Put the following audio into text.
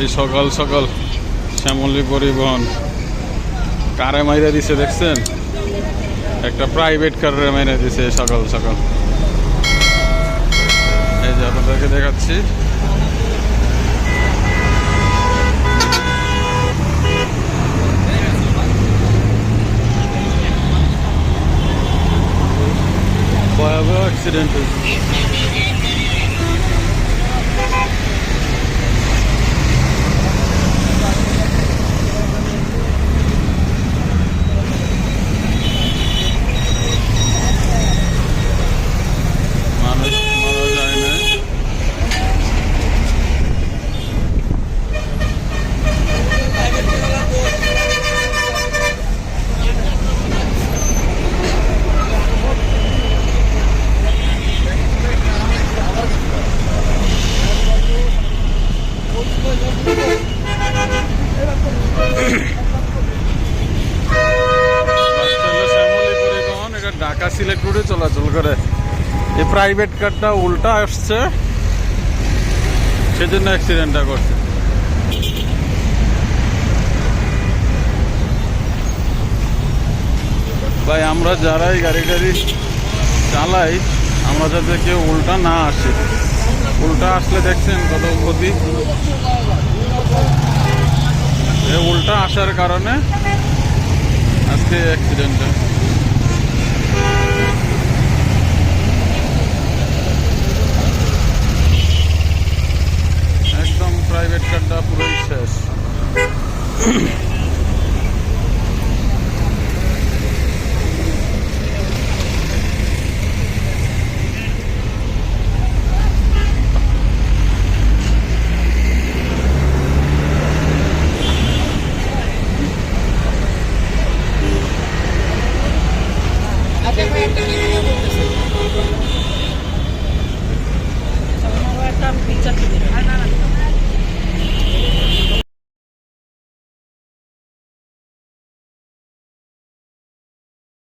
এই সকাল সকাল শ্যামলী পরিবহন। কারে মাইরা দিছে দেখছেন? একটা প্রাইভেট কারে মাইরা দিছে সকাল সকাল। এই যে আপনাদেরকে দেখাচ্ছি। ভয়াবহ অ্যাক্সিডেন্ট হয়েছে। সিলেট রোডে চলাচল করে। এই প্রাইভেট কারটা উল্টা আসছে। সেজন্য অ্যাক্সিডেন্টটা করছে। ভাই, আমরা যারাই গাড়ি গাড়ি চালাই, আমরা যাতে কেউ উল্টা না আসে। উল্টা আসলে দেখছেন কত ক্ষতি। উল্টা আসার কারণে আজকে অ্যাক্সিডেন্টটা Até vai até